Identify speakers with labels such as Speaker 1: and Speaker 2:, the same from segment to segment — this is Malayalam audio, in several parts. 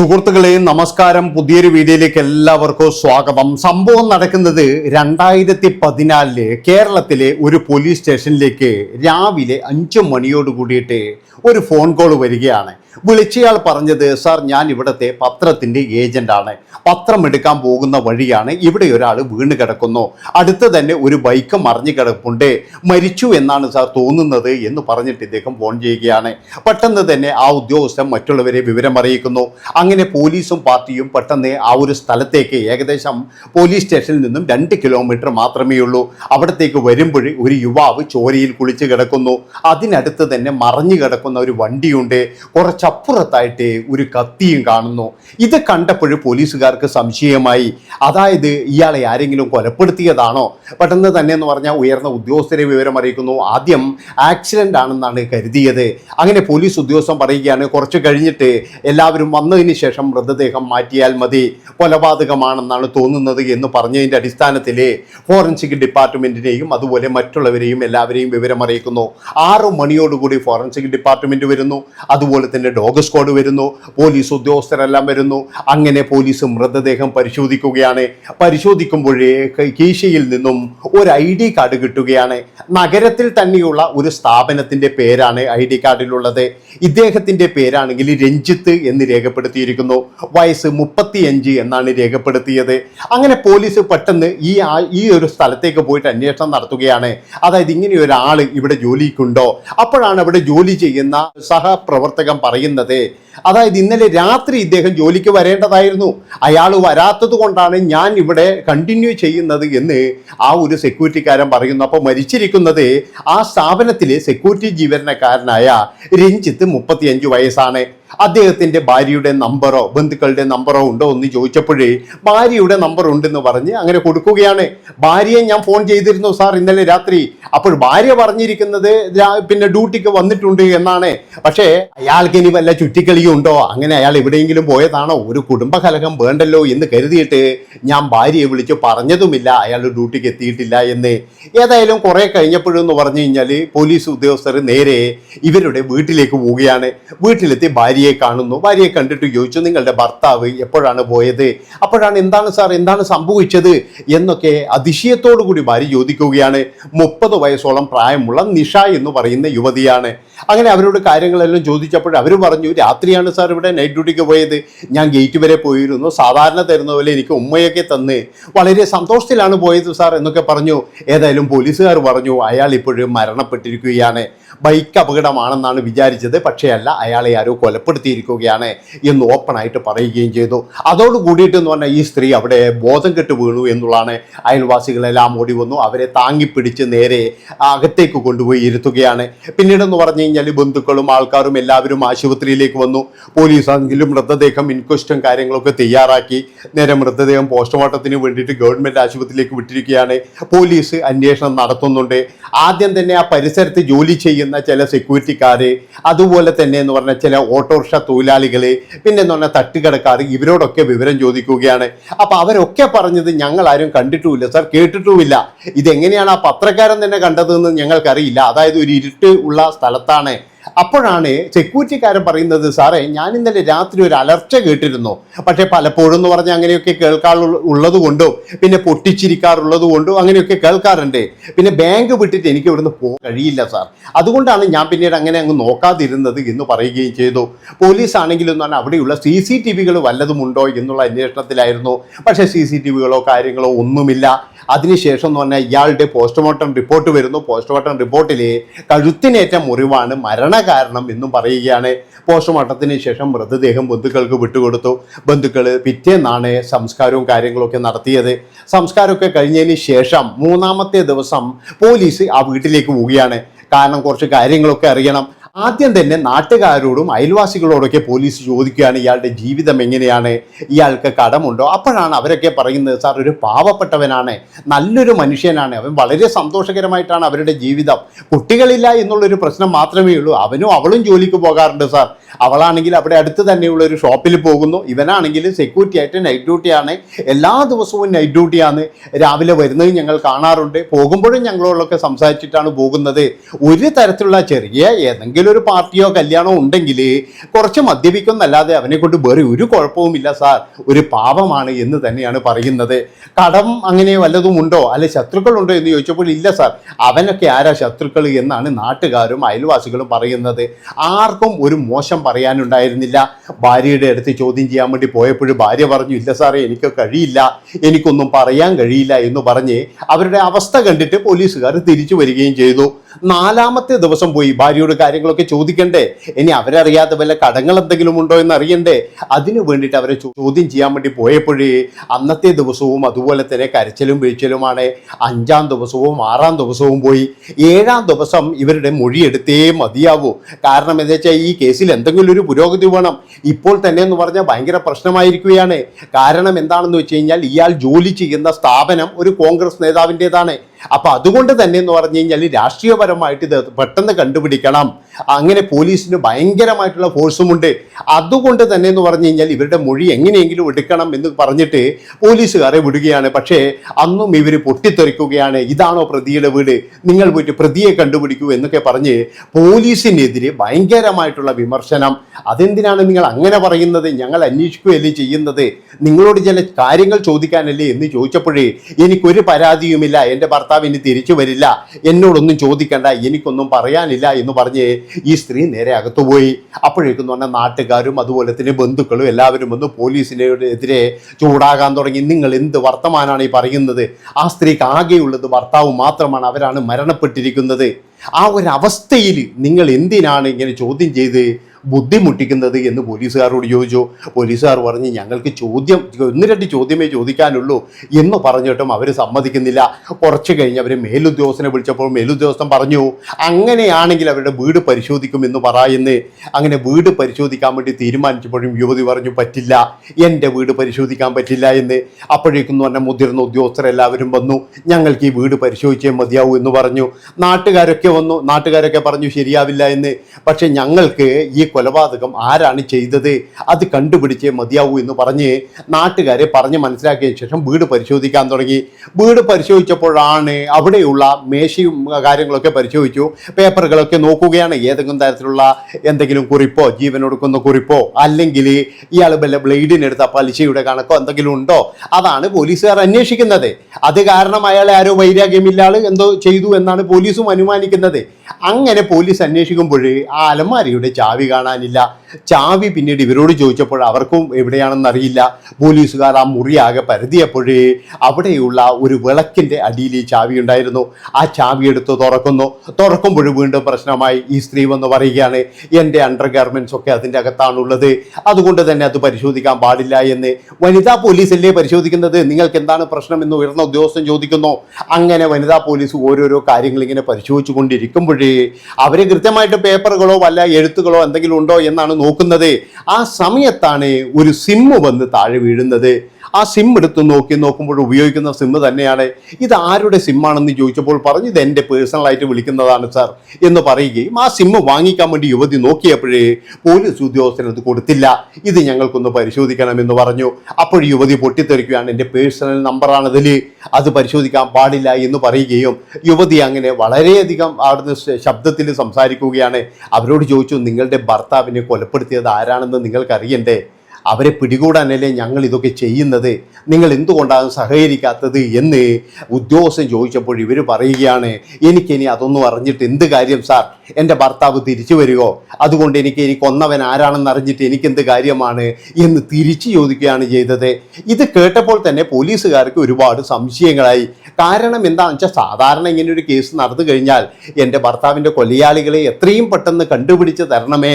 Speaker 1: സുഹൃത്തുക്കളെ നമസ്കാരം പുതിയൊരു വീഡിയോയിലേക്ക് എല്ലാവർക്കും സ്വാഗതം. സംഭവം നടക്കുന്നത് രണ്ടായിരത്തി പതിനാലിൽ കേരളത്തിലെ ഒരു പോലീസ് സ്റ്റേഷനിലേക്ക് രാവിലെ അഞ്ചു മണിയോട് കൂടിയിട്ട് ഒരു ഫോൺ കോൾ വരികയാണ്. വിളിച്ചയാൾ പറഞ്ഞത് സാർ ഞാൻ ഇവിടുത്തെ പത്രത്തിന്റെ ഏജന്റാണ് പത്രം എടുക്കാൻ പോകുന്ന വഴിയാണ് ഇവിടെ ഒരാൾ വീണ് കിടക്കുന്നു. അടുത്ത് തന്നെ ഒരു ബൈക്ക് മറിഞ്ഞു കിടപ്പുണ്ട്. മരിച്ചു എന്നാണ് സാർ തോന്നുന്നത് എന്ന് പറഞ്ഞിട്ട് ഇദ്ദേഹം ഫോൺ ചെയ്യുകയാണ്. പെട്ടെന്ന് തന്നെ ആ ഉദ്യോഗസ്ഥൻ മറ്റുള്ളവരെ വിവരം അറിയിക്കുന്നു അങ്ങനെ പോലീസും പാർട്ടിയും പെട്ടെന്ന് ആ ഒരു സ്ഥലത്തേക്ക് ഏകദേശം പോലീസ് സ്റ്റേഷനിൽ നിന്നും രണ്ട് കിലോമീറ്റർ മാത്രമേ ഉള്ളൂ. അവിടത്തേക്ക് വരുമ്പോൾ ഒരു യുവാവ് ചോരയിൽ കുളിച്ച് കിടക്കുന്നു. അതിനടുത്ത് തന്നെ മറഞ്ഞു കിടക്കുന്ന ഒരു വണ്ടിയുണ്ട്. കുറച്ചപ്പുറത്തായിട്ട് ഒരു കത്തിയും കാണുന്നു. ഇത് കണ്ടപ്പോൾ പോലീസുകാർക്ക് സംശയമായി. അതായത് ഇയാളെ ആരെങ്കിലും കൊലപ്പെടുത്തിയതാണോ? പെട്ടെന്ന് തന്നെ എന്ന് പറഞ്ഞാൽ ഉയർന്ന ഉദ്യോഗസ്ഥരെ വിവരം അറിയിക്കുന്നു. ആദ്യം ആക്സിഡന്റ് ആണെന്നാണ് കരുതിയത്. അങ്ങനെ പോലീസ് ഉദ്യോഗസ്ഥൻ പറയുകയാണ് കുറച്ച് കഴിഞ്ഞിട്ട് എല്ലാവരും വന്നതിന് ശേഷം മൃതദേഹം മാറ്റിയാൽ മതി. കൊലപാതകമാണെന്നാണ് തോന്നുന്നത് എന്ന് പറഞ്ഞതിന്റെ അടിസ്ഥാനത്തിൽ ഫോറൻസിക് ഡിപ്പാർട്ട്മെന്റിനെയും അതുപോലെ മറ്റുള്ളവരെയും എല്ലാവരെയും വിവരമറിയിക്കുന്നു. ആറു മണിയോടുകൂടി ഫോറൻസിക് ഡിപ്പാർട്ട്മെന്റ് വരുന്നു. അതുപോലെ തന്നെ ഡോഗ് സ്ക്വാഡ് വരുന്നു. പോലീസ് ഉദ്യോഗസ്ഥരെല്ലാം വരുന്നു. അങ്ങനെ പോലീസ് മൃതദേഹം പരിശോധിക്കുകയാണ്. പരിശോധിക്കുമ്പോഴേ കീശയിൽ നിന്നും ഒരു ഐ ഡി കാർഡ് കിട്ടുകയാണ്. നഗരത്തിൽ തന്നെയുള്ള ഒരു സ്ഥാപനത്തിന്റെ പേരാണ് ഐ ഡി കാർഡിലുള്ളത്. ഇദ്ദേഹത്തിന്റെ പേരാണെങ്കിൽ രഞ്ജിത്ത് എന്ന് രേഖപ്പെടുത്തിയിരിക്കുന്നു വയസ്സ് മുപ്പത്തിയഞ്ച് എന്നാണ് രേഖപ്പെടുത്തിയത്. അങ്ങനെ പോലീസ് പെട്ടെന്ന് ഈ ഈ ഒരു സ്ഥലത്തേക്ക് പോയിട്ട് അന്വേഷണം നടത്തുകയാണ്. അതായത് ഇങ്ങനെ ഒരാൾ ഇവിടെ ജോലിക്കുണ്ടോ? അപ്പോഴാണ് അവിടെ ജോലി ചെയ്യുന്ന സഹപ്രവർത്തകൻ പറയുന്നത് അതായത് ഇന്നലെ രാത്രി ഇദ്ദേഹം ജോലിക്ക് വരേണ്ടതായിരുന്നു. അയാൾ വരാത്തത് കൊണ്ടാണ് ഞാൻ ഇവിടെ കണ്ടിന്യൂ ചെയ്യുന്നത് എന്ന് ആ ഒരു സെക്യൂരിറ്റിക്കാരൻ പറയുന്നു. അപ്പോൾ മരിച്ചിരിക്കുന്നത് ആ സ്ഥാപനത്തിലെ സെക്യൂരിറ്റി ജീവനക്കാരനായ രഞ്ജിത്ത് മുപ്പത്തിയഞ്ച് വയസ്സാണ്. അദ്ദേഹത്തിന്റെ ഭാര്യയുടെ നമ്പറോ ബന്ധുക്കളുടെ നമ്പറോ ഉണ്ടോ എന്ന് ചോദിച്ചപ്പോഴേ ഭാര്യയുടെ നമ്പർ ഉണ്ടെന്ന് പറഞ്ഞ് അങ്ങനെ കൊടുക്കുകയാണ്. ഭാര്യയെ ഞാൻ ഫോൺ ചെയ്തിരുന്നു സാർ ഇന്നലെ രാത്രി. അപ്പോൾ ഭാര്യ പറഞ്ഞിരിക്കുന്നത് പിന്നെ ഡ്യൂട്ടിക്ക് വന്നിട്ടുണ്ട് എന്നാണ്. പക്ഷേ അയാൾക്ക് ഇനി വല്ല ചുറ്റിക്കളിയും ഉണ്ടോ? അങ്ങനെ അയാൾ എവിടെയെങ്കിലും പോയതാണോ? ഒരു കുടുംബകലഹം വേണ്ടല്ലോ എന്ന് കരുതിയിട്ട് ഞാൻ ഭാര്യയെ വിളിച്ച് പറഞ്ഞതുമില്ല. അയാൾ ഡ്യൂട്ടിക്ക് എത്തിയിട്ടില്ല എന്ന്. ഏതായാലും കുറെ കഴിഞ്ഞപ്പോഴെന്ന് പറഞ്ഞു കഴിഞ്ഞാൽ പോലീസ് ഉദ്യോഗസ്ഥർ നേരെ ഇവരുടെ വീട്ടിലേക്ക് പോവുകയാണ്. വീട്ടിലെത്തി ഭാര്യയെ കാണുന്നു. ഭാര്യയെ കണ്ടിട്ട് ചോദിച്ചു നിങ്ങളുടെ ഭർത്താവ് എപ്പോഴാണ് പോയത്? അപ്പോഴാണ് എന്താണ് സാർ? എന്താണ് സംഭവിച്ചത്? എന്നൊക്കെ അതിശയത്തോടു കൂടി ഭാര്യ ചോദിക്കുകയാണ്. മുപ്പത് വയസ്സോളം പ്രായമുള്ള നിഷ എന്ന് പറയുന്ന യുവതിയാണ്. അങ്ങനെ അവരോട് കാര്യങ്ങളെല്ലാം ചോദിച്ചപ്പോൾ അവർ പറഞ്ഞു രാത്രിയാണ് സാർ ഇവിടെ നൈറ്റ് ഡ്യൂട്ടിക്ക് പോയത്. ഞാൻ ഗേറ്റ് വരെ പോയിരുന്നു. സാധാരണ തരുന്ന പോലെ എനിക്ക് ഉമ്മയൊക്കെ തന്ന് വളരെ സന്തോഷത്തിലാണ് പോയത് സാർ എന്നൊക്കെ പറഞ്ഞു. ഏതായാലും പോലീസുകാർ പറഞ്ഞു അയാൾ ഇപ്പോഴും മരണപ്പെട്ടിരിക്കുകയാണ്. ബൈക്ക് അപകടമാണെന്നാണ് വിചാരിച്ചത്. പക്ഷേ അല്ല അയാളെ ആരോ കൊലപ്പെടുത്തിയിരിക്കുകയാണ് എന്ന് ഓപ്പണായിട്ട് പറയുകയും ചെയ്തു. അതോട് കൂടിയിട്ട് എന്ന് പറഞ്ഞാൽ ഈ സ്ത്രീ അവിടെ ബോധം കെട്ട് വീണു എന്നുള്ളതാണ്. അയൽവാസികളെല്ലാം ഓടി വന്നു. അവരെ താങ്ങിപ്പിടിച്ച് നേരെ അകത്തേക്ക് കൊണ്ടുപോയി ഇരുത്തുകയാണ്. പിന്നീടെന്ന് പറഞ്ഞു കഴിഞ്ഞാൽ ബന്ധുക്കളും ആൾക്കാരും എല്ലാവരും ആശുപത്രിയിലേക്ക് വന്നു. പോലീസ് ആണെങ്കിലും മൃതദേഹം ഇൻക്വസ്റ്റും കാര്യങ്ങളൊക്കെ തയ്യാറാക്കി. നേരെ മൃതദേഹം പോസ്റ്റ്മോർട്ടത്തിന് വേണ്ടിയിട്ട് ഗവൺമെന്റ് ആശുപത്രിയിലേക്ക് വിട്ടിരിക്കുകയാണ്. പോലീസ് അന്വേഷണം നടത്തുന്നുണ്ട്. ആദ്യം തന്നെ ആ പരിസരത്ത് ജോലി ചെയ്യുന്ന ചില സെക്യൂരിറ്റിക്കാർ അതുപോലെ തന്നെ എന്ന് പറഞ്ഞാൽ ചില ഓട്ടോറിക്ഷ തൊഴിലാളികൾ പിന്നെ എന്ന് പറഞ്ഞാൽ തട്ടുകടക്കാർ ഇവരോടൊക്കെ വിവരം ചോദിക്കുകയാണ്. അപ്പൊ അവരൊക്കെ പറഞ്ഞത് ഞങ്ങൾ ആരും കണ്ടിട്ടുമില്ല സാർ കേട്ടിട്ടുമില്ല. ഇതെങ്ങനെയാണ് ആ പത്രക്കാരൻ തന്നെ കണ്ടതെന്ന് ഞങ്ങൾക്കറിയില്ല. അതായത് ഒരു ഇരുട്ട് ഉള്ള സ്ഥലത്താണ്. അപ്പോഴാണ് സെക്യൂരിറ്റിക്കാരൻ പറയുന്നത് സാറേ ഞാൻ ഇന്നലെ രാത്രി ഒരു അലർച്ച കേട്ടിരുന്നു. പക്ഷെ പലപ്പോഴും എന്ന് പറഞ്ഞാൽ അങ്ങനെയൊക്കെ കേൾക്കാർ ഉള്ളത് കൊണ്ടും പിന്നെ പൊട്ടിച്ചിരിക്കാറുള്ളത് കൊണ്ടും അങ്ങനെയൊക്കെ കേൾക്കാറുണ്ട്. പിന്നെ ബാങ്ക് വിട്ടിട്ട് എനിക്ക് ഇവിടുന്ന് പോകാൻ കഴിയില്ല സാർ. അതുകൊണ്ടാണ് ഞാൻ പിന്നീട് അങ്ങനെ അങ്ങ് നോക്കാതിരുന്നത് എന്ന് പറയുകയും ചെയ്തു. പോലീസ് ആണെങ്കിലും എന്ന് പറഞ്ഞാൽ അവിടെയുള്ള സി സി ടി വികൾ വല്ലതുമുണ്ടോ എന്നുള്ള അന്വേഷണത്തിലായിരുന്നു. പക്ഷേ സി സി ടി വികളോ കാര്യങ്ങളോ ഒന്നുമില്ല. അതിനുശേഷം എന്ന് പറഞ്ഞാൽ ഇയാളുടെ പോസ്റ്റ്മോർട്ടം റിപ്പോർട്ട് വരുന്നു. പോസ്റ്റ്മോർട്ടം റിപ്പോർട്ടിൽ കഴുത്തിനേറ്റ മുറിവാണ് മരണകാരണം എന്നും പറയുകയാണ്. പോസ്റ്റ്മോർട്ടത്തിന് ശേഷം മൃതദേഹം ബന്ധുക്കൾക്ക് വിട്ടുകൊടുത്തു. ബന്ധുക്കൾ പിറ്റേന്നാണ് സംസ്കാരവും കാര്യങ്ങളൊക്കെ നടത്തിയത്. സംസ്കാരമൊക്കെ കഴിഞ്ഞതിന് ശേഷം മൂന്നാമത്തെ ദിവസം പോലീസ് ആ വീട്ടിലേക്ക് പോവുകയാണ്. കാരണം കുറച്ച് കാര്യങ്ങളൊക്കെ അറിയണം. ആദ്യം തന്നെ നാട്ടുകാരോടും അയൽവാസികളോടൊക്കെ പോലീസ് ചോദിക്കുകയാണ് ഇയാളുടെ ജീവിതം എങ്ങനെയാണ് ഇയാൾക്ക് കടമുണ്ടോ? അപ്പോഴാണ് അവരൊക്കെ പറയുന്നത് സാർ ഒരു പാവപ്പെട്ടവനാണ് നല്ലൊരു മനുഷ്യനാണ് അവൻ വളരെ സന്തോഷകരമായിട്ടാണ് അവരുടെ ജീവിതം. കുട്ടികളില്ല എന്നുള്ളൊരു പ്രശ്നം മാത്രമേ ഉള്ളൂ അവനും അവളും ജോലിക്ക് പോകാറുണ്ട് സാർ. അവളാണെങ്കിൽ അവിടെ അടുത്ത് തന്നെയുള്ള ഒരു ഷോപ്പിൽ പോകുന്നു ഇവനാണെങ്കിൽ സെക്യൂരിറ്റി ആയിട്ട് നൈറ്റ് ഡ്യൂട്ടിയാണ് എല്ലാ ദിവസവും നൈറ്റ് ഡ്യൂട്ടിയാണ് രാവിലെ വരുന്നത് ഞങ്ങൾ കാണാറുണ്ട്. പോകുമ്പോഴും ഞങ്ങളോടൊക്കെ സംസാരിച്ചിട്ടാണ് പോകുന്നത്. ഒരു തരത്തിലുള്ള ചെറിയ ഏതെങ്കിലും എന്തെങ്കിലും ഒരു പാർട്ടിയോ കല്യാണമോ ഉണ്ടെങ്കിൽ കുറച്ച് മദ്യപിക്കുന്നല്ലാതെ അവനെ കൊണ്ട് വേറെ ഒരു കുഴപ്പവുമില്ല സാർ. ഒരു പാപമാണ് എന്ന് തന്നെയാണ് പറയുന്നത്. കടം അങ്ങനെ വല്ലതും ഉണ്ടോ? അല്ലെ ശത്രുക്കളുണ്ടോ എന്ന് ചോദിച്ചപ്പോൾ ഇല്ല സാർ. അവനൊക്കെ ആരാ ശത്രുക്കൾ എന്നാണ് നാട്ടുകാരും അയൽവാസികളും പറയുന്നത്. ആർക്കും ഒരു മോശം പറയാനുണ്ടായിരുന്നില്ല. ഭാര്യയുടെ അടുത്ത് ചോദ്യം ചെയ്യാൻ വേണ്ടി പോയപ്പോഴും ഭാര്യ പറഞ്ഞു ഇല്ല സാറേ എനിക്ക് കഴിയില്ല. എനിക്കൊന്നും പറയാൻ കഴിയില്ല എന്ന് പറഞ്ഞ് അവരുടെ അവസ്ഥ കണ്ടിട്ട് പോലീസുകാർ തിരിച്ചു വരികയും ചെയ്തു. നാലാമത്തെ ദിവസം പോയി ഭാര്യയോട് കാര്യങ്ങളൊക്കെ ചോദിക്കണ്ടേ? ഇനി അവരറിയാത്ത വല്ല കടങ്ങൾ എന്തെങ്കിലും ഉണ്ടോ എന്ന് അറിയണ്ടേ അതിനു വേണ്ടിയിട്ട് അവരെ ചോദ്യം ചെയ്യാൻ വേണ്ടി പോയപ്പോഴേ അന്നത്തെ ദിവസവും അതുപോലെ തന്നെ കരച്ചിലും വീഴ്ചലുമാണ് അഞ്ചാം ദിവസവും ആറാം ദിവസവും പോയി. ഏഴാം ദിവസം ഇവരുടെ മൊഴിയെടുത്തേ മതിയാവൂ. കാരണം എന്താ വെച്ചാൽ ഈ കേസിൽ എന്തെങ്കിലും ഒരു പുരോഗതി വേണം. ഇപ്പോൾ തന്നെ എന്ന് പറഞ്ഞാൽ ഭയങ്കര പ്രശ്നമായിരിക്കുകയാണ്. കാരണം എന്താണെന്ന് വെച്ച് കഴിഞ്ഞാൽ ഇയാൾ ജോലി ചെയ്യുന്ന സ്ഥാപനം ഒരു കോൺഗ്രസ് നേതാവിന്റെതാണ്. അപ്പൊ അതുകൊണ്ട് തന്നെ എന്ന് പറഞ്ഞു കഴിഞ്ഞാൽ രാഷ്ട്രീയപരമായിട്ട് ഇത് പെട്ടെന്ന് കണ്ടുപിടിക്കണം. അങ്ങനെ പോലീസിന് ഭയങ്കരമായിട്ടുള്ള ഫോഴ്സുമുണ്ട്. അതുകൊണ്ട് തന്നെ എന്ന് പറഞ്ഞു കഴിഞ്ഞാൽ ഇവരുടെ മൊഴി എങ്ങനെയെങ്കിലും എടുക്കണം എന്ന് പറഞ്ഞിട്ട് പോലീസുകാരെ വിടുകയാണ്. പക്ഷേ അന്നും ഇവർ പൊട്ടിത്തെറിക്കുകയാണ്. ഇതാണോ പ്രതിയുടെ വീട്? നിങ്ങൾ പോയിട്ട് പ്രതിയെ കണ്ടുപിടിക്കൂ എന്നൊക്കെ പറഞ്ഞ് പോലീസിനെതിരെ ഭയങ്കരമായിട്ടുള്ള വിമർശനം. അതെന്തിനാണ് നിങ്ങൾ അങ്ങനെ പറയുന്നത്? ഞങ്ങൾ അന്വേഷിക്കുകയല്ലേ ചെയ്യുന്നത്? നിങ്ങളോട് ചില കാര്യങ്ങൾ ചോദിക്കാനല്ലേ എന്ന് ചോദിച്ചപ്പോഴേ എനിക്കൊരു പരാതിയുമില്ല. എന്റെ ഭർത്താവ് ഇനി തിരിച്ചു വരില്ല. എന്നോടൊന്നും ചോദിക്കണ്ട എനിക്കൊന്നും പറയാനില്ല എന്ന് പറഞ്ഞ് ഈ സ്ത്രീ നേരെ അകത്തുപോയി അപ്പോഴേക്കും എന്ന് പറഞ്ഞാൽ നാട്ടുകാരും അതുപോലെ തന്നെ ബന്ധുക്കളും എല്ലാവരും വന്ന് പോലീസിനെതിരെ ചൂടാകാൻ തുടങ്ങി. നിങ്ങൾ എന്ത് വർത്തമാനാണ് ഈ പറയുന്നത്? ആ സ്ത്രീക്ക് ആകെയുള്ളത് ഭർത്താവ് മാത്രമാണ് അവരാണ് മരണപ്പെട്ടിരിക്കുന്നത്. ആ ഒരു അവസ്ഥയിൽ നിങ്ങൾ എന്തിനാണ് ഇങ്ങനെ ചോദ്യം ചെയ്ത് ബുദ്ധിമുട്ടിക്കുന്നത് എന്ന് പോലീസുകാരോട് ചോദിച്ചു. പോലീസുകാർ പറഞ്ഞ് ഞങ്ങൾക്ക് ചോദ്യം ഒന്ന് രണ്ട് ചോദ്യമേ ചോദിക്കാനുള്ളൂ എന്ന് പറഞ്ഞിട്ടും അവർ സമ്മതിക്കുന്നില്ല. കുറച്ച് കഴിഞ്ഞ് അവർ മേലുദ്യോഗസ്ഥനെ വിളിച്ചപ്പോൾ മേലുദ്യോഗസ്ഥൻ പറഞ്ഞു അങ്ങനെയാണെങ്കിൽ അവരുടെ വീട് പരിശോധിക്കുമെന്ന് പറയുന്ന. അങ്ങനെ വീട് പരിശോധിക്കാൻ വേണ്ടി തീരുമാനിച്ചപ്പോഴും യുവതി പറഞ്ഞു പറ്റില്ല എന്റെ വീട് പരിശോധിക്കാൻ പറ്റില്ല എന്ന്. അപ്പോഴേക്കും എന്ന് പറഞ്ഞാൽ മുതിർന്ന ഉദ്യോഗസ്ഥരെല്ലാവരും വന്നു ഞങ്ങൾക്ക് ഈ വീട് പരിശോധിച്ചേ മതിയാവൂ എന്ന് പറഞ്ഞു. നാട്ടുകാരൊക്കെ വന്നു നാട്ടുകാരൊക്കെ പറഞ്ഞു ശരിയാവില്ല എന്ന്. പക്ഷെ ഞങ്ങൾക്ക് ഈ കൊലപാതകം ആരാണ് ചെയ്തത്? അത് കണ്ടുപിടിച്ചേ മതിയാവൂ എന്ന് പറഞ്ഞ് നാട്ടുകാരെ പറഞ്ഞ് മനസ്സിലാക്കിയ ശേഷം വീട് പരിശോധിക്കാൻ തുടങ്ങി. വീട് പരിശോധിച്ചപ്പോഴാണ് അവിടെയുള്ള മേശയും കാര്യങ്ങളൊക്കെ പരിശോധിച്ചു. പേപ്പറുകളൊക്കെ നോക്കുകയാണ്. ഏതെങ്കിലും തരത്തിലുള്ള എന്തെങ്കിലും കുറിപ്പോ ജീവൻ ഒടുക്കുന്ന കുറിപ്പോ അല്ലെങ്കിൽ ഇയാൾ വല്ല ബ്ലേഡിനെടുത്ത പലിശയുടെ കണക്കോ എന്തെങ്കിലും ഉണ്ടോ? അതാണ് പോലീസുകാർ അന്വേഷിക്കുന്നത്. അത് കാരണം അയാളെ ആരോ വൈരാഗ്യമില്ല ആൾ എന്തോ ചെയ്തു എന്നാണ് പോലീസും അനുമാനിക്കുന്നത്. അങ്ങനെ പോലീസ് അന്വേഷിക്കുമ്പോൾ ആ അലമാരിയുടെ ചാവി കാണാനില്ല. ചാവി പിന്നീട് ഇവരോട് ചോദിച്ചപ്പോൾ അവർക്കും എവിടെയാണെന്ന് അറിയില്ല. പോലീസുകാർ ആ മുറിയാകെ പരതിയപ്പോഴേ അവിടെയുള്ള ഒരു വിളക്കിന്റെ അടിയിൽ ഈ ചാവി ഉണ്ടായിരുന്നു. ആ ചാവി എടുത്ത് തുറക്കുന്നു. തുറക്കുമ്പോൾ വീണ്ടും പ്രശ്നമായി ഈ സ്ത്രീ വന്ന് പറയുകയാണ് എന്റെ അണ്ടർ ഗാർമെന്റ്സ് ഒക്കെ അതിന്റെ അകത്താണുള്ളത്. അതുകൊണ്ട് തന്നെ അത് പരിശോധിക്കാൻ പാടില്ല എന്ന്. വനിതാ പോലീസല്ലേ പരിശോധിക്കുന്നത്? നിങ്ങൾക്ക് എന്താണ് പ്രശ്നം എന്ന് ഉയർന്ന ഉദ്യോഗസ്ഥൻ ചോദിക്കുന്നു. അങ്ങനെ വനിതാ പോലീസ് ഓരോരോ കാര്യങ്ങൾ ഇങ്ങനെ പരിശോധിച്ചു കൊണ്ടിരിക്കുമ്പോഴേ അവരെ കൃത്യമായിട്ട് പേപ്പറുകളോ വല്ല എഴുത്തുകളോ എന്തെങ്കിലും ഉണ്ടോ എന്നാണ് നോക്കുന്നത് ആ സമയത്താണ് ഒരു സിമ്മ് വന്ന് താഴെ വീഴുന്നത്. ആ സിം എടുത്ത് നോക്കി നോക്കുമ്പോൾ ഉപയോഗിക്കുന്ന സിം തന്നെയാണ്. ഇത് ആരുടെ സിമ്മാണെന്ന് ചോദിച്ചപ്പോൾ പറഞ്ഞു ഇത് എന്റെ പേഴ്സണലായിട്ട് വിളിക്കുന്നതാണ് സാർ എന്ന് പറയുകയും ആ സിം വാങ്ങിക്കാൻ വേണ്ടി യുവതി നോക്കിയപ്പോഴേ പോലീസ് ഉദ്യോഗസ്ഥൻ അത് കൊടുത്തില്ല. ഇത് ഞങ്ങൾക്കൊന്ന് പരിശോധിക്കണമെന്ന് പറഞ്ഞു. അപ്പോൾ യുവതി പൊട്ടിത്തെറിക്കുകയാണ്. എന്റെ പേഴ്സണൽ നമ്പറാണതിൽ അത് പരിശോധിക്കാൻ പാടില്ല എന്ന് പറയുകയും യുവതി അങ്ങനെ വളരെയധികം അവിടുന്ന് ശബ്ദത്തിൽ സംസാരിക്കുകയാണ്. അവരോട് ചോദിച്ചു നിങ്ങളുടെ ഭർത്താവിനെ കൊലപ്പെടുത്തിയത് ആരാണെന്ന് നിങ്ങൾക്കറിയണ്ടേ? അവരെ പിടികൂടാനല്ലേ ഞങ്ങൾ ഇതൊക്കെ ചെയ്യുന്നത്? നിങ്ങൾ എന്തുകൊണ്ടാണ് സഹകരിക്കാത്തത് എന്ന് ഉദ്യോഗസ്ഥൻ ചോദിച്ചപ്പോൾ ഇവർ പറയുകയാണ് എനിക്കിനി അതൊന്നും അറിഞ്ഞിട്ട് എന്ത് കാര്യം സാർ? എന്റെ ഭർത്താവ് തിരിച്ചു വരികയോ അതുകൊണ്ട് എനിക്ക് ഇനി കൊന്നവൻ ആരാണെന്ന് അറിഞ്ഞിട്ട് എനിക്കെന്ത് കാര്യമാണ് എന്ന് തിരിച്ചു ചോദിക്കുകയാണ് ചെയ്തത്. ഇത് കേട്ടപ്പോൾ തന്നെ പോലീസുകാർക്ക് ഒരുപാട് സംശയങ്ങളായി. കാരണം എന്താണെന്ന് വെച്ചാൽ സാധാരണ ഇങ്ങനെ ഒരു കേസ് നടന്നു കഴിഞ്ഞാൽ എന്റെ ഭർത്താവിന്റെ കൊലയാളികളെ എത്രയും പെട്ടെന്ന് കണ്ടുപിടിച്ച് തരണമേ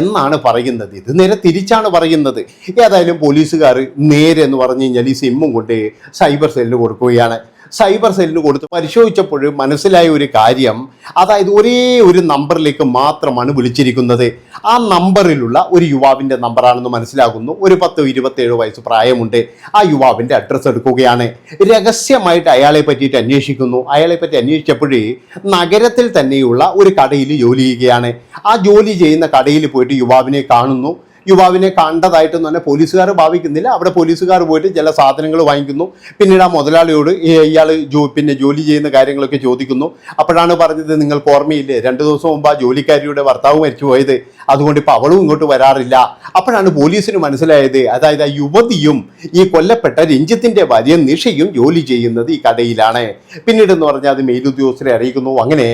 Speaker 1: എന്നാണ് പറയുന്നത്. ഇത് നേരെ തിരിച്ചാണ് പറയുന്നത്. ഏതായാലും പോലീസുകാർ നേരെ എന്ന് പറഞ്ഞു കഴിഞ്ഞാൽ ഈ സിമ്മും കൊണ്ട് സൈബർ സെല്ലിന് കൊടുക്കുകയാണ്. സൈബർ സെല്ലിന് കൊടുത്ത് പരിശോധിച്ചപ്പോൾ മനസ്സിലായ ഒരു കാര്യം അതായത് ഒരേ ഒരു നമ്പറിലേക്ക് മാത്രമാണ് വിളിച്ചിരിക്കുന്നത്. ആ നമ്പറിലുള്ള ഒരു യുവാവിന്റെ നമ്പറാണെന്ന് മനസ്സിലാകുന്നു. ഒരു പത്ത് ഇരുപത്തേഴ് വയസ്സ് പ്രായമുണ്ട്. ആ യുവാവിന്റെ അഡ്രസ്സ് എടുക്കുകയാണ്. രഹസ്യമായിട്ട് അയാളെ പറ്റിയിട്ട് അന്വേഷിക്കുന്നു. അയാളെ പറ്റി അന്വേഷിച്ചപ്പോഴേ നഗരത്തിൽ തന്നെയുള്ള ഒരു കടയിൽ ജോലി ചെയ്യുകയാണ്. ആ ജോലി ചെയ്യുന്ന കടയിൽ പോയിട്ട് യുവാവിനെ കാണുന്നു. യുവാവിനെ കണ്ടതായിട്ടും തന്നെ പോലീസുകാർ ഭാവിക്കുന്നില്ല. അവിടെ പോലീസുകാർ പോയിട്ട് ചില സാധനങ്ങൾ വാങ്ങിക്കുന്നു. പിന്നീട് ആ മുതലാളിയോട് ഇയാൾ ജോ പിന്നെ ജോലി ചെയ്യുന്ന കാര്യങ്ങളൊക്കെ ചോദിക്കുന്നു. അപ്പോഴാണ് പറഞ്ഞത് നിങ്ങൾക്ക് ഓർമ്മയില്ലേ? രണ്ട് ദിവസം മുമ്പ് ആ ജോലിക്കാരിയുടെ ഭർത്താവ് മരിച്ചു പോയത്. അതുകൊണ്ട് ഇപ്പോൾ അവളും ഇങ്ങോട്ട് വരാറില്ല. അപ്പോഴാണ് പോലീസിന് മനസ്സിലായത്. അതായത് ആ യുവതിയും ഈ കൊല്ലപ്പെട്ട രഞ്ജിത്തിന്റെ ഭാര്യ നിഷയും ജോലി ചെയ്യുന്നത് ഈ കടയിലാണ്. പിന്നീട് എന്ന് പറഞ്ഞാൽ അത് മേലുദ്യോഗസ്ഥരെ അറിയിക്കുന്നു. അങ്ങനെ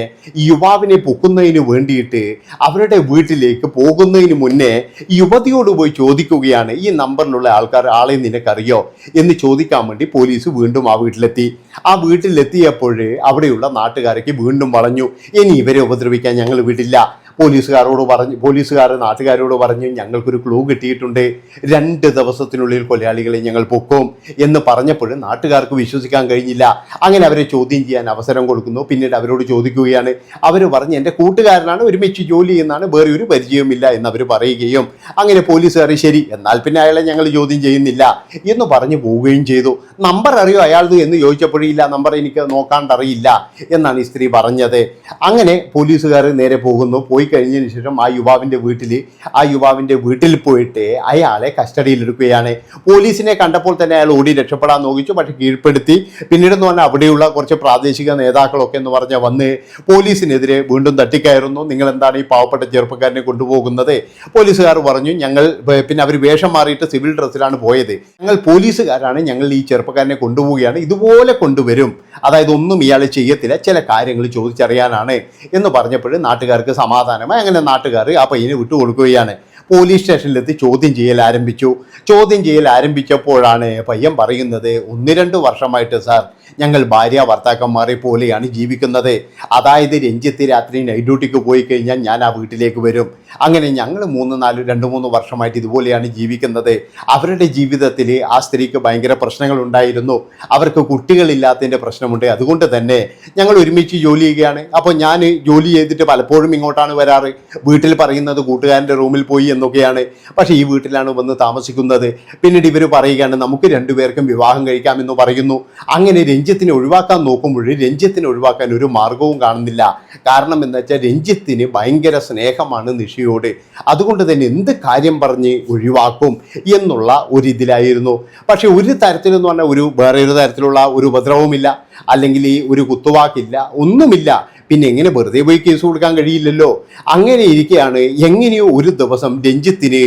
Speaker 1: യുവാവിനെ പൊക്കുന്നതിന് വേണ്ടിയിട്ട് അവരുടെ വീട്ടിലേക്ക് പോകുന്നതിന് മുന്നേ ഈ യുവതിയോട് പോയി ചോദിക്കുകയാണ് ഈ നമ്പറിലുള്ള ആൾക്കാർ ആളെ നിനക്കറിയോ? എന്ന് ചോദിക്കാൻ വേണ്ടി പോലീസ് വീണ്ടും ആ വീട്ടിലെത്തി. ആ വീട്ടിലെത്തിയപ്പോൾ അവിടെയുള്ള നാട്ടുകാരേക്ക് വീണ്ടും വളഞ്ഞു. ഇനി ഇവരെ ഉപദ്രവിക്കാൻ ഞങ്ങൾ വിടില്ല. പോലീസുകാരോട് പറഞ്ഞു പോലീസുകാർ നാട്ടുകാരോട് പറഞ്ഞ് ഞങ്ങൾക്കൊരു ക്ലൂ കിട്ടിയിട്ടുണ്ട്. രണ്ട് ദിവസത്തിനുള്ളിൽ കൊലയാളികളെ ഞങ്ങൾ പൊക്കും എന്ന് പറഞ്ഞപ്പോഴും നാട്ടുകാർക്ക് വിശ്വസിക്കാൻ കഴിഞ്ഞില്ല. അങ്ങനെ അവരെ ചോദ്യം ചെയ്യാൻ അവസരം കൊടുക്കുന്നു. പിന്നീട് അവരോട് ചോദിക്കുകയാണ്. അവർ പറഞ്ഞ് എന്റെ കൂട്ടുകാരനാണ് ഒരുമിച്ച് ജോലി ചെയ്യുന്നതാണ് വേറെ ഒരു പരിചയവുമില്ല എന്ന് പറയുകയും അങ്ങനെ പോലീസുകാർ ശരി എന്നാൽ പിന്നെ അയാളെ ഞങ്ങൾ ചോദ്യം ചെയ്യുന്നില്ല എന്ന് പറഞ്ഞു പോവുകയും ചെയ്തു. നമ്പർ അറിയോ അയാളത് എന്ന് ചോദിച്ചപ്പോഴില്ല നമ്പർ എനിക്ക് നോക്കാണ്ടറിയില്ല എന്നാണ് ഈ സ്ത്രീ പറഞ്ഞത്. അങ്ങനെ പോലീസുകാർ നേരെ പോകുന്നു. പോയി കഴിഞ്ഞതിന് ശേഷം ആ യുവാവിന്റെ വീട്ടിൽ ആ യുവാവിന്റെ വീട്ടിൽ പോയിട്ട് അയാളെ കസ്റ്റഡിയിലെടുക്കുകയാണ്. പോലീസിനെ കണ്ടപ്പോൾ തന്നെ അയാൾ ഓടി രക്ഷപ്പെടാൻ നോക്കിച്ചു പക്ഷേ കീഴ്പ്പെടുത്തി. പിന്നീട് എന്ന് പറഞ്ഞാൽ അവിടെയുള്ള കുറച്ച് പ്രാദേശിക നേതാക്കളൊക്കെ എന്ന് പറഞ്ഞാൽ വന്ന് പോലീസിനെതിരെ വീണ്ടും തട്ടിക്കയറുന്നു. നിങ്ങൾ എന്താണ് ഈ പാവപ്പെട്ട ചെറുപ്പക്കാരനെ കൊണ്ടുപോകുന്നത്? പോലീസുകാർ പറഞ്ഞു ഞങ്ങൾ പിന്നെ അവർ വേഷം മാറിയിട്ട് സിവിൽ ഡ്രസ്സിലാണ് പോയത്. ഞങ്ങൾ പോലീസുകാരാണ് ഞങ്ങൾ ഈ ചെറുപ്പക്കാരനെ കൊണ്ടുപോവുകയാണ്. ഇതുപോലെ കൊണ്ടുവരും. അതായത് ഒന്നും ഇയാൾ ചെയ്യത്തില്ല. ചില കാര്യങ്ങൾ ചോദിച്ചറിയാനാണ് എന്ന് പറഞ്ഞപ്പോൾ നാട്ടുകാർക്ക് സമാധാനമായി അങ്ങനെ നാട്ടുകാർ ആ പയ്യനെ വിട്ടുകൊടുക്കുകയാണ്. പോലീസ് സ്റ്റേഷനിലെത്തി ചോദ്യം ചെയ്യൽ ആരംഭിച്ചു. ചോദ്യം ചെയ്യൽ ആരംഭിച്ചപ്പോഴാണ് പയ്യൻ പറയുന്നത് ഒന്ന് രണ്ട് വർഷമായിട്ട് സാർ ഞങ്ങൾ ഭാര്യ ഭർത്താക്കന്മാരെ പോലെയാണ് ജീവിക്കുന്നത്. അതായത് രഞ്ജിത്ത് രാത്രി നൈറ്റ് ഡ്യൂട്ടിക്ക് പോയി കഴിഞ്ഞാൽ ഞാൻ ആ വീട്ടിലേക്ക് വരും. അങ്ങനെ ഞങ്ങൾ മൂന്ന് നാല് രണ്ട് മൂന്ന് വർഷമായിട്ട് ഇതുപോലെയാണ് ജീവിക്കുന്നത്. അവരുടെ ജീവിതത്തിൽ ആ സ്ത്രീക്ക് ഭയങ്കര പ്രശ്നങ്ങൾ ഉണ്ടായിരുന്നു. അവർക്ക് കുട്ടികളില്ലാത്തതിന്റെ പ്രശ്നമുണ്ട്. അതുകൊണ്ട് തന്നെ ഞങ്ങൾ ഒരുമിച്ച് ജോലി ചെയ്യുകയാണ്. അപ്പോൾ ഞാൻ ജോലി ചെയ്തിട്ട് പലപ്പോഴും ഇങ്ങോട്ടാണ് വരാറ്. വീട്ടിൽ പറയുന്നത് കൂട്ടുകാരന്റെ റൂമിൽ പോയി എന്നൊക്കെയാണ്. പക്ഷേ ഈ വീട്ടിലാണ് വന്ന് താമസിക്കുന്നത്. പിന്നീട് ഇവർ പറയുകയാണ് നമുക്ക് രണ്ടുപേർക്കും വിവാഹം കഴിക്കാമെന്ന് പറയുന്നു. അങ്ങനെ രഞ്ജിത്തിനെ ഒഴിവാക്കാൻ നോക്കുമ്പോൾ രഞ്ജിത്തിനെ ഒഴിവാക്കാൻ ഒരു മാർഗവും കാണുന്നില്ല. കാരണം എന്താ വെച്ചാൽ രഞ്ജിത്തിന് ഭയങ്കര സ്നേഹമാണ് നിഷിയോട്. അതുകൊണ്ട് തന്നെ എന്ത് കാര്യം പറഞ്ഞ് ഒഴിവാക്കും എന്നുള്ള ഒരു ഇതിലായിരുന്നു. പക്ഷേ ഒരു തരത്തിലെന്ന് പറഞ്ഞാൽ ഒരു വേറെ ഒരു തരത്തിലുള്ള ഒരു ഉപദ്രവമില്ല അല്ലെങ്കിൽ ഒരു കുത്തുവാക്കില്ല. ഒന്നുമില്ല. പിന്നെ എങ്ങനെ വെറുതെ പോയി കേസ് കൊടുക്കാൻ കഴിയില്ലല്ലോ. അങ്ങനെ ഇരിക്കുകയാണ് എങ്ങനെയോ ഒരു ദിവസം രഞ്ജിത്തിന്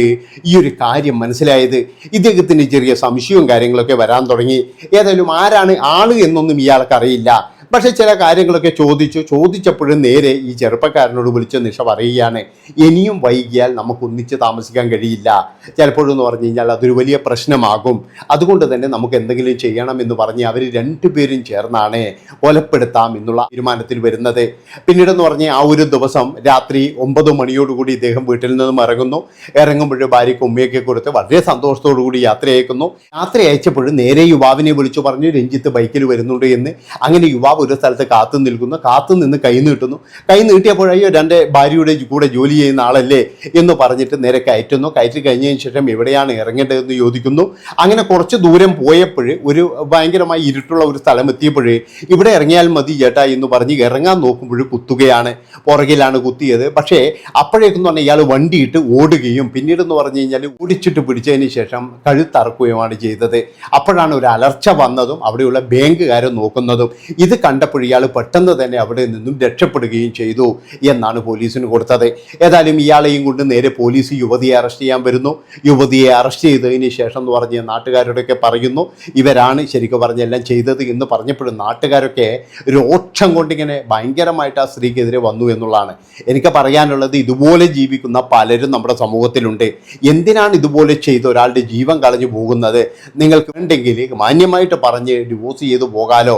Speaker 1: ഈ ഒരു കാര്യം മനസ്സിലായത്. ഇദ്ദേഹത്തിന് ചെറിയ സംശയവും കാര്യങ്ങളൊക്കെ വരാൻ തുടങ്ങി. ഏതായാലും ആരാണ് ആൾ എന്നൊന്നും ഇയാൾക്ക് അറിയില്ല. പക്ഷെ ചില കാര്യങ്ങളൊക്കെ ചോദിച്ചു ചോദിച്ചപ്പോഴും നേരെ ഈ ചെറുപ്പക്കാരനോട് വിളിച്ച് നിഷ പറയുകയാണ് ഇനിയും വൈകിയാൽ നമുക്ക് ഒന്നിച്ച് താമസിക്കാൻ കഴിയില്ല. ചിലപ്പോഴെന്ന് പറഞ്ഞു കഴിഞ്ഞാൽ അതൊരു വലിയ പ്രശ്നമാകും. അതുകൊണ്ട് തന്നെ നമുക്ക് എന്തെങ്കിലും ചെയ്യണം എന്ന് പറഞ്ഞ് അവർ രണ്ടുപേരും ചേർന്നാണ് കൊലപ്പെടുത്താം എന്നുള്ള തീരുമാനത്തിൽ വരുന്നത്. പിന്നീടെന്ന് പറഞ്ഞ് ആ ഒരു ദിവസം രാത്രി ഒമ്പത് മണിയോടുകൂടി ഇദ്ദേഹം വീട്ടിൽ നിന്നും ഇറങ്ങുന്നു. ഇറങ്ങുമ്പോൾ ഭാര്യയ്ക്ക് ഉമ്മയൊക്കെ കൊടുത്ത് വളരെ സന്തോഷത്തോടു കൂടി യാത്ര അയക്കുന്നു യാത്ര അയച്ചപ്പോഴും നേരെ യുവാവിനെ വിളിച്ചു പറഞ്ഞു രഞ്ജിത്ത് ബൈക്കിൽ വരുന്നുണ്ട് എന്ന്. അങ്ങനെ യുവാവ് ഒരു സ്ഥലത്ത് കാത്തു നിൽക്കുന്നു. കാത്തു നിന്ന് കൈ നീട്ടുന്നു. കൈ നീട്ടിയപ്പോഴയ്യോ എന്റെ ഭാര്യയുടെ കൂടെ ജോലി ചെയ്യുന്ന ആളല്ലേ എന്ന് പറഞ്ഞിട്ട് നേരെ കയറ്റുന്നു. കയറ്റി കഴിഞ്ഞതിന് ശേഷം എവിടെയാണ് ഇറങ്ങേണ്ടതെന്ന് ചോദിക്കുന്നു. അങ്ങനെ കുറച്ച് ദൂരം പോയപ്പോൾ ഒരു ഭയങ്കരമായി ഇരുട്ടുള്ള ഒരു സ്ഥലം എത്തിയപ്പോഴേ ഇവിടെ ഇറങ്ങിയാൽ മതി ചേട്ടാ എന്ന് പറഞ്ഞ് ഇറങ്ങാൻ നോക്കുമ്പോൾ കുത്തുകയാണ്. പുറകിലാണ് കുത്തിയത്. പക്ഷേ അപ്പോഴേക്കെന്ന് പറഞ്ഞാൽ ഇയാൾ വണ്ടിയിട്ട് ഓടുകയും പിന്നീട് എന്ന് പറഞ്ഞു കഴിഞ്ഞാൽ ഓടിച്ചിട്ട് പിടിച്ചതിന് ശേഷം കഴുത്തറക്കുകയുമാണ് ചെയ്തത്. അപ്പോഴാണ് ഒരു അലർച്ച വന്നതും അവിടെയുള്ള ബാങ്കുകാരെ നോക്കുന്നതും. ഇത് കണ്ടപ്പോൾ ഇയാൾ പെട്ടെന്ന് തന്നെ അവിടെ നിന്നും രക്ഷപ്പെടുകയും ചെയ്തു എന്നാണ് പോലീസിന് കൊടുത്തത്. ഏതായാലും ഇയാളെയും കൊണ്ട് നേരെ പോലീസ് യുവതിയെ അറസ്റ്റ് ചെയ്യാൻ വരുന്നു. യുവതിയെ അറസ്റ്റ് ചെയ്തതിന് ശേഷം എന്ന് പറഞ്ഞ് നാട്ടുകാരോടൊക്കെ പറയുന്നു. ഇവരാണ് ശരിക്കും പറഞ്ഞെല്ലാം ചെയ്തത് എന്ന് പറഞ്ഞപ്പോഴും നാട്ടുകാരൊക്കെ രോക്ഷം കൊണ്ടിങ്ങനെ ഭയങ്കരമായിട്ട് ആ സ്ത്രീക്കെതിരെ വന്നു എന്നുള്ളതാണ്. എനിക്ക് പറയാനുള്ളത് ഇതുപോലെ ജീവിക്കുന്ന പലരും നമ്മുടെ സമൂഹത്തിലുണ്ട്. എന്തിനാണ് ഇതുപോലെ ചെയ്ത് ഒരാളുടെ ജീവൻ കളഞ്ഞു പോകുന്നത്? നിങ്ങൾക്ക് വേണ്ടെങ്കിൽ മാന്യമായിട്ട് പറഞ്ഞ് ഡിവോഴ്സ് ചെയ്തു പോകാലോ?